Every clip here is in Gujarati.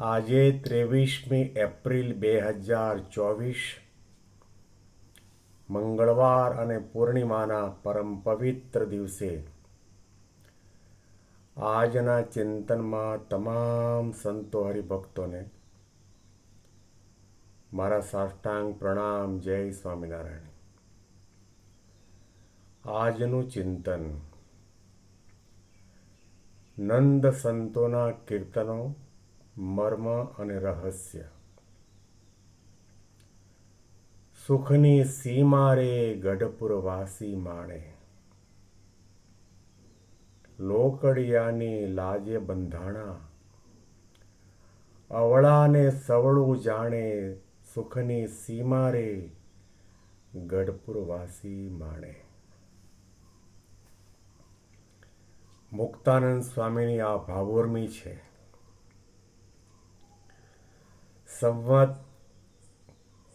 આજે ત્રેવીસમી એપ્રિલ બે હજાર ચોવીસ, મંગળવાર અને પૂર્ણિમાના પરમ પવિત્ર દિવસે. આજના ચિંતનમાં તમામ સંતો હરિભક્તોને મારા સાષ્ટાંગ પ્રણામ, જય સ્વામિનારાયણ. આજનું ચિંતન નંદ સંતોના કીર્તનો મર્મ અને રહસ્ય. સુખની સીમા રે ગઢપુર વાસી માણે. લોકડિયાની લાજે બંધાણા. અવળાને સવળું જાણે સુખની સીમા રે ગઢપુર વાસી માણે. મુક્તાનંદ સ્વામીની આ ભાવોર્મી છે. સંવત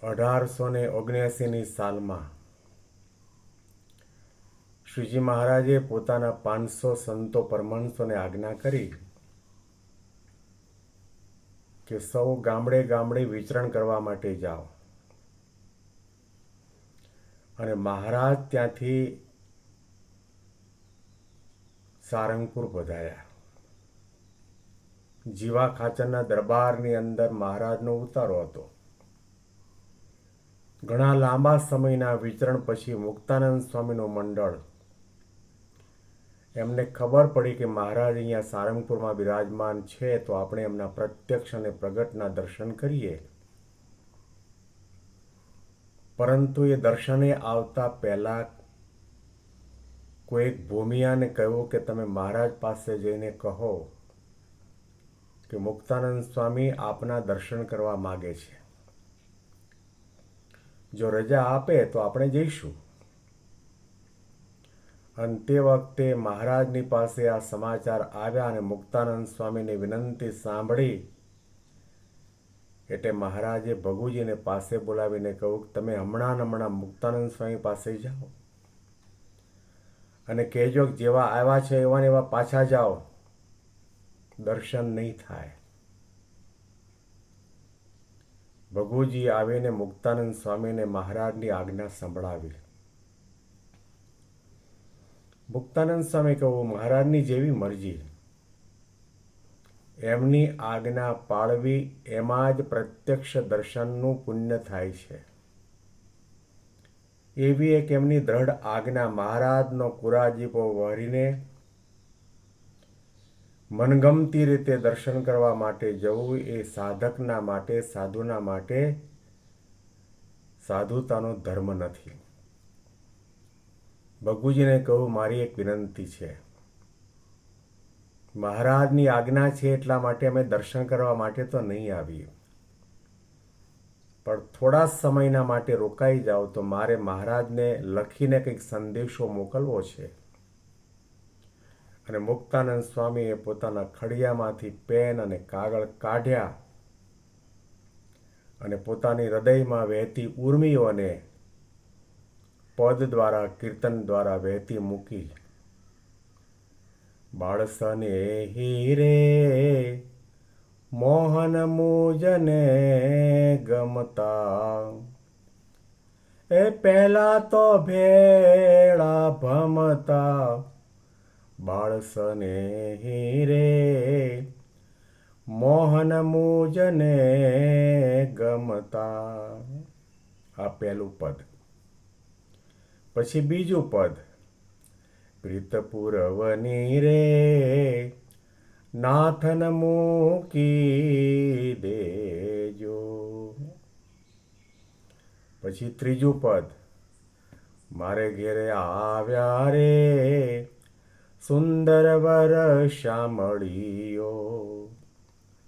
અઢારસો ને ઓગણ્યાસીની સાલમાં શ્રીજી મહારાજે પોતાના પાંચસો સંતો પરમહંસોને આજ્ઞા કરી કે સૌ ગામડે ગામડે વિચરણ કરવા માટે જાઓ. અને મહારાજ ત્યાંથી સારંગપુર પધાર્યા. જીવા ખાચરના દરબારની અંદર મહારાજનો ઉતારો હતો. ઘણા લાંબા સમયના વિચરણ પછી મુક્તાનંદ સ્વામીનું મંડળ. એમને ખબર પડી કે મહારાજ અહીંયા સારંગપુરમાં બિરાજમાન છે તો આપણે એમના પ્રત્યક્ષ અને પ્રગટના દર્શન કરીએ. પરંતુ એ દર્શને આવતા પહેલા કોઈક ભૂમિયાને કહ્યું કે તમે મહારાજ પાસે જઈને કહો. કે મુક્તાનંદ સ્વામી આપના દર્શન કરવા માગે છે. જો રજા આપે તો આપણે જઈશું. અને તે વખતે મહારાજની પાસે આ સમાચાર આવ્યા અને મુક્તાનંદ સ્વામીની વિનંતી સાંભળી એટલે મહારાજે ભગુજીને પાસે બોલાવીને કહ્યું કે તમે હમણાં હમણાં મુક્તાનંદ સ્વામી પાસે જાઓ અને કહેજો જેવા આવ્યા છે એવા ને એવા પાછા જાઓ. દર્શન નહીં થાય. ભગુજી આવીને મુક્તાનંદ સ્વામીને મહારાજની આજ્ઞા સંભળાવી. મુક્તાનંદ સ્વામી કહું મહારાજની જેવી મરજી. એમની આજ્ઞા પાળવી એમાં જ પ્રત્યક્ષ દર્શનનું પુણ્ય થાય છે. એવી એક એમની દ્રઢ આજ્ઞા મહારાજનો કુરાજીપો વળીને મનગમતી રીતે દર્શન કરવા માટે જવું એ સાધકના માટે, સાધુના માટે સાધુતાનો ધર્મ નથી. ભગુજીને કહું, મારી એક વિનંતી છે. મહારાજની આજ્ઞા છે એટલા માટે અમે દર્શન કરવા માટે તો નહીં આવીએ. પણ થોડા સમયના માટે રોકાઈ જાઓ તો મારે મહારાજને લખીને કંઈક સંદેશો મોકલવો છે. અને મુક્તાનંદ સ્વામીએ પોતાના ખડિયામાંથી પેન અને કાગળ કાઢ્યા અને પોતાની હૃદયમાં વહેતી ઉર્મિઓને પદ દ્વારા, કીર્તન દ્વારા વહેતી મૂકી. બાળસને હીરે મોહન મુજને ગમતા. એ પહેલા તો ભેળા ભમતા. બાળસને હીરે મોહન મુજને ગમતા. આ પહેલું પદ. પછી બીજું પદ. પ્રીતપુરવની રે. નાથન મૂકી દેજો. પછી ત્રીજું પદ. મારે ઘેરે આવ્યા રે. સુંદર વર શામળીયો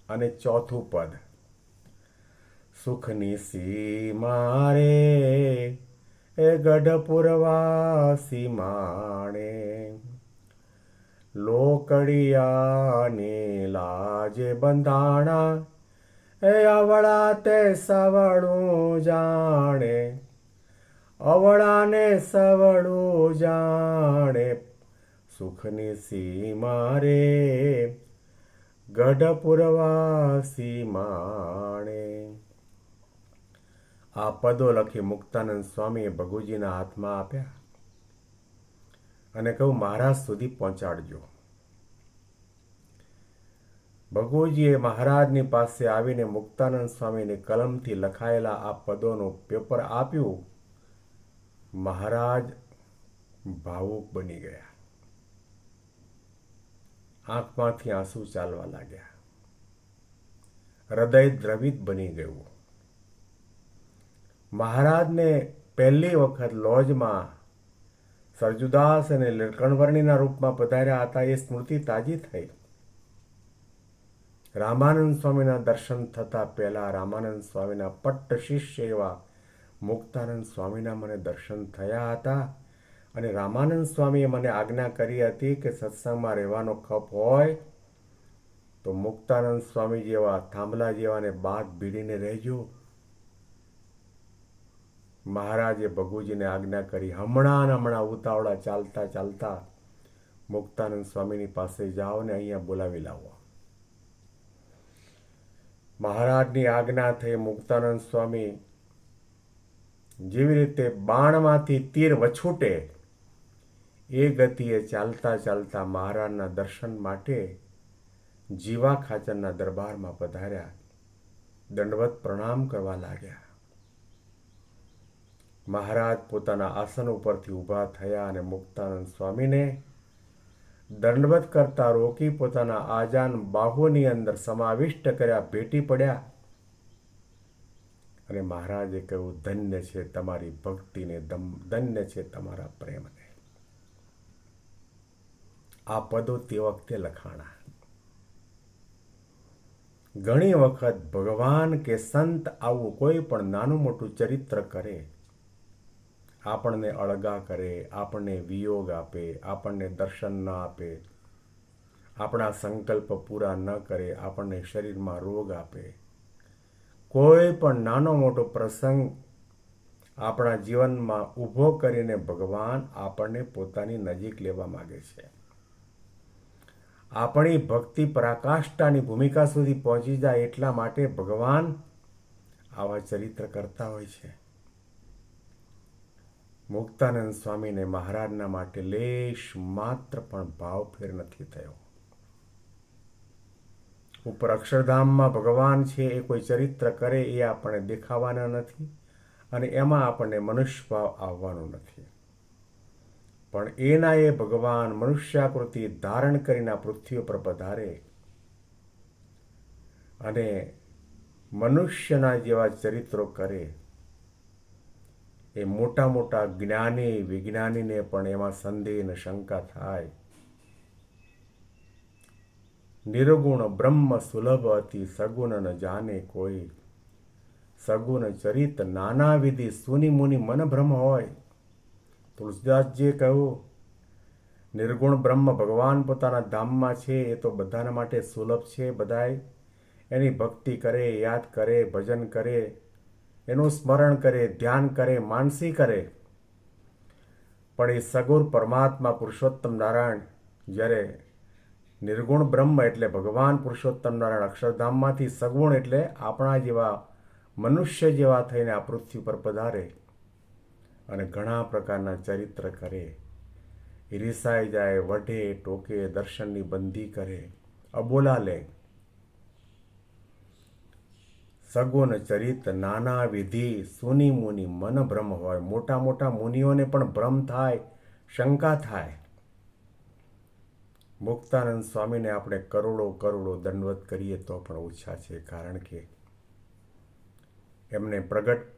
અને ચોથું પદ, સુખની સીમા રે, એ ગઢપુરવાસી માણે. લોકડિયાને લાજે બંધાણા, એ અવળા તે સવળું જાણે. અવળાને સવળું જાણે સુખની સીમા રે ગઢપુરવાસી માણે આ પદો લખી મુક્તાનંદ સ્વામીએ ભગુજીના હાથમાં આપ્યા. અને કહું મહારાજ સુધી પહોંચાડજો. ભગુજીએ મહારાજની પાસે આવીને મુક્તાનંદ સ્વામીની કલમથી લખાયેલા આ પદોનું પેપર આપ્યું. મહારાજ ભાવુક બની ગયા. આંખમાંથી આંસુ ચાલવા લાગ્યા. હૃદય દ્રવિત બની ગયું. મહારાજને પહેલી વખત લોજમાં સરજુદાસ અને લીલકણવર્ણીના રૂપમાં પધાર્યા હતા એ સ્મૃતિ તાજી થઈ. રામાનંદ સ્વામીના દર્શન થતા પહેલા રામાનંદ સ્વામીના પટ્ટ શિષ્ય એવા મુક્તાનંદ સ્વામીના મને દર્શન થયા હતા. અને રામાનંદ સ્વામીએ મને આજ્ઞા કરી હતી કે સત્સંગમાં રહેવાનો ખપ હોય તો મુક્તાનંદ સ્વામી જેવા, થાંભલા જેવાને બાદ ભીડીને રહેજો. મહારાજે ભગુજીને આજ્ઞા કરી, હમણાં હમણાં ઉતાવળા ચાલતા ચાલતા મુક્તાનંદ સ્વામીની પાસે જાઓ ને અહીંયા બોલાવી લાવો. મહારાજની આજ્ઞા થઈ મુક્તાનંદ સ્વામી જેવી રીતે બાણમાંથી તીર વછૂટે એ ગતિએ ચાલતા ચાલતા મહારાજના દર્શન માટે જીવા ખાચરના દરબારમાં પધાર્યા. દંડવત પ્રણામ કરવા લાગ્યા. મહારાજ પોતાના આસન ઉપરથી ઊભા થયા અને મુક્તાનંદ સ્વામીને દંડવત કરતા રોકી પોતાના આજાન બાહુની અંદર સમાવિષ્ટ કર્યા, ભેટી પડ્યા. અને મહારાજે કહ્યું, ધન્ય છે તમારી ભક્તિને ધન્ય છે તમારા પ્રેમને. આ પદો તે વખતે લખાણા. ઘણી વખત ભગવાન કે સંત આવું કોઈ પણ નાનું મોટું ચરિત્ર કરે, આપણને અળગા કરે, આપણને વિયોગ આપે, આપણને દર્શન ન આપે, આપણા સંકલ્પ પૂરા ન કરે, આપણને શરીરમાં રોગ આપે. કોઈ પણ નાનો મોટો પ્રસંગ આપણા જીવનમાં ઊભો કરીને ભગવાન આપણને પોતાની નજીક લેવા માગે છે. આપણી ભક્તિ પરાકાષ્ઠાની ભૂમિકા સુધી પહોંચી જાય એટલા માટે ભગવાન આવા ચરિત્ર કરતા હોય છે. મુક્તાનંદ સ્વામીને મહારાજના માટે લેશ માત્ર પણ ભાવ ફેર નથી થયો. ઉપર અક્ષરધામમાં ભગવાન છે એ કોઈ ચરિત્ર કરે એ આપણને દેખાવાના નથી અને એમાં આપણને મનુષ્ય ભાવ આવવાનો નથી. પણ એના એ ભગવાન મનુષ્યાકૃતિ ધારણ કરીને પૃથ્વી પર પધારે. અને મનુષ્યના જેવા ચરિત્રો કરે. એ મોટા મોટા જ્ઞાની વિજ્ઞાનીને પણ એમાં સંદેહ ને શંકા થાય. નિર્ગુણ બ્રહ્મ સુલભ અતિ સગુણ ન જાને કોઈ. સગુણ ચરિત નાના વિધિ સુની મુનિ મન ભ્રમ હોય. તુલસીદાસજીએ કહ્યું, નિર્ગુણ બ્રહ્મ ભગવાન પોતાના ધામમાં છે, એ તો બધાના માટે સુલભ છે બધાય. એની ભક્તિ કરે, યાદ કરે, ભજન કરે, એનું સ્મરણ કરે, ધ્યાન કરે, માનસી કરે. પણ એ સગુર પરમાત્મા પુરુષોત્તમ નારાયણ, જ્યારે નિર્ગુણ બ્રહ્મ એટલે ભગવાન પુરુષોત્તમ નારાયણ અક્ષરધામમાંથી સગુણ એટલે આપણા જેવા મનુષ્ય જેવા થઈને આ પૃથ્વી પર પધારે. અને ઘણા પ્રકારના ચરિત્ર કરે. રિસાઈ જાય, વઢે, ટોકે, દર્શનની બંધી કરે. અબોલા લે. સગુન ચરિત નાના વિધિ, સુની મુનિ મન ભ્રમ હોય. મોટા મોટા મુનિઓને પણ ભ્રમ થાય, શંકા થાય. મુક્તાનંદ સ્વામીને આપણે કરોડો કરોડો દંડવત કરીએ તો પણ ઓછા છે. કારણ કે એમને પ્રગટ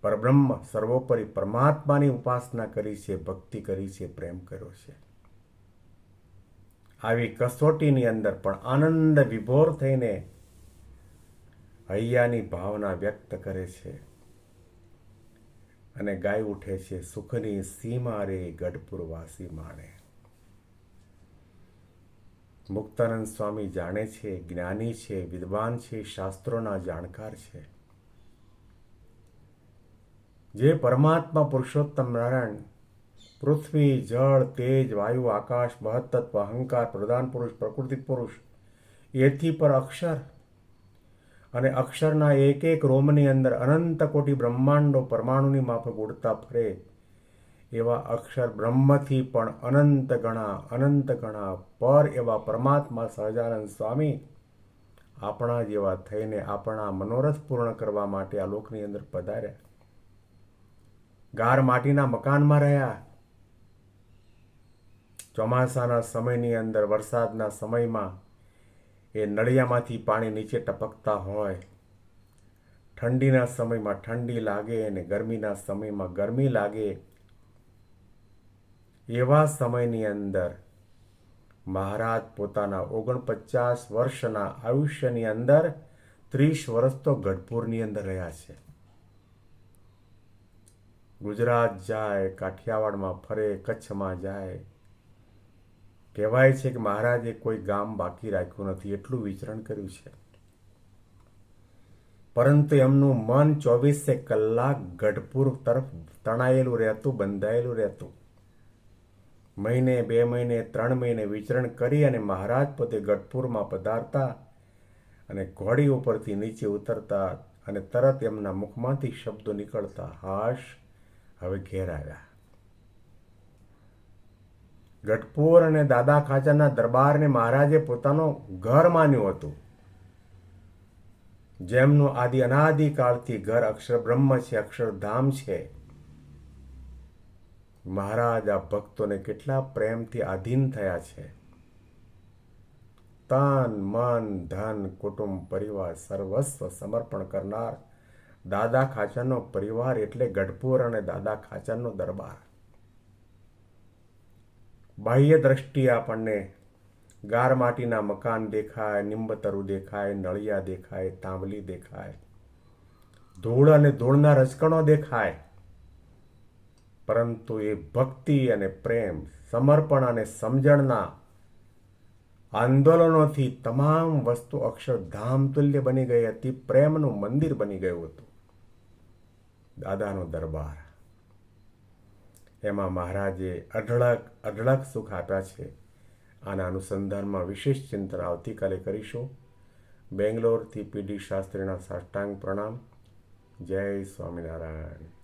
પરબ્રહ્મ સર્વોપરી પરમાત્માની ઉપાસના કરી છે, ભક્તિ કરી છે, પ્રેમ કર્યો છે. આવી કસોટીની અંદર પણ આનંદ વિભોર થઈને હૈયાની ભાવના વ્યક્ત કરે છે અને ગાય ઉઠે છે, સુખની સીમા રે ગઢપુરવાસી માણે. મુક્તાનંદ સ્વામી જાણે છે, જ્ઞાની છે, વિદ્વાન છે, શાસ્ત્રોના જાણકાર છે. જે પરમાત્મા પુરુષોત્તમ નારાયણ, પૃથ્વી, જળ, તેજ, વાયુ, આકાશ, મહત્તત્વ, અહંકાર, પ્રધાન પુરુષ, પ્રકૃતિ પુરુષ, એથી પર અક્ષર. અને અક્ષરના એક એક રોમની અંદર અનંત કોટી બ્રહ્માંડો પરમાણુની માફક ઉડતા ફરે, એવા અક્ષર બ્રહ્મથી પણ અનંત ગણા અનંત ગણા પર એવા પરમાત્મા સહજાનંદ સ્વામી આપણા જેવા થઈને આપણા મનોરથ પૂર્ણ કરવા માટે આ લોકની અંદર પધાર્યા. ગાર માટીના મકાનમાં રહ્યા. ચોમાસાના સમયની અંદર વરસાદના સમયમાં એ નળિયામાંથી પાણી નીચે ટપકતા હોય. ઠંડીના સમયમાં ઠંડી લાગે અને ગરમીના સમયમાં ગરમી લાગે. એવા સમયની અંદર મહારાજ પોતાના ઓગણપચાસ વર્ષના આયુષ્યની અંદર ત્રીસ વર્ષ તો ગઢપુરની અંદર રહ્યા છે. ગુજરાત જાય, કાઠિયાવાડમાં ફરે, કચ્છમાં જાય. કહેવાય છે કે મહારાજે કોઈ ગામ બાકી રાખ્યું નથી, એટલું વિચરણ કર્યું છે. પરંતુ એમનું મન ચોવીસે કલાક ગઢપુર તરફ તણાયેલું રહેતું, બંધાયેલું રહેતું. મહિને, બે મહિને, ત્રણ મહિને વિચરણ કરી અને મહારાજ પોતે ગઢપુરમાં પધારતા અને ઘોડી ઉપરથી નીચે ઉતરતા અને તરત એમના મુખમાંથી શબ્દો નીકળતા, હાશ હવે ઘેર આવ્યા. ગઢપુર અને દાદા ખાચાના દરબારને મહારાજે પોતાનો ઘર માન્યું હતું. જેમનું આદિ અનાદિકાળથી ઘર અક્ષર બ્રહ્મ છે અક્ષરધામ છે. મહારાજ આ ભક્તોને કેટલા પ્રેમથી આધીન થયા છે. તન, મન, ધન, કુટુંબ, પરિવાર, સર્વસ્વ સમર્પણ કરનાર દાદા ખાચરનો પરિવાર એટલે ગઢપુર અને દાદા ખાચરનો દરબાર. બાહ્ય દ્રષ્ટિએ આપણને ગાર માટીના મકાન દેખાય, નિંબતરું દેખાય, નળિયા દેખાય, તાંબલી દેખાય, ધૂળ અને ધૂળના રજકણો દેખાય. પરંતુ એ ભક્તિ અને પ્રેમ, સમર્પણ અને સમજણના આંદોલનોથી તમામ વસ્તુ અક્ષરધામ તુલ્ય બની ગઈ હતી, પ્રેમનું મંદિર બની ગયું હતું. દાદાનો દરબાર. એમાં મહારાજે અઢળક અઢળક સુખ આપ્યા છે. આના અનુસંધાનમાં વિશેષ ચિંતન આવતીકાલે કરીશું. બેંગ્લોરથી પીડી શાસ્ત્રીના સાષ્ટાંગ પ્રણામ. જય સ્વામિનારાયણ.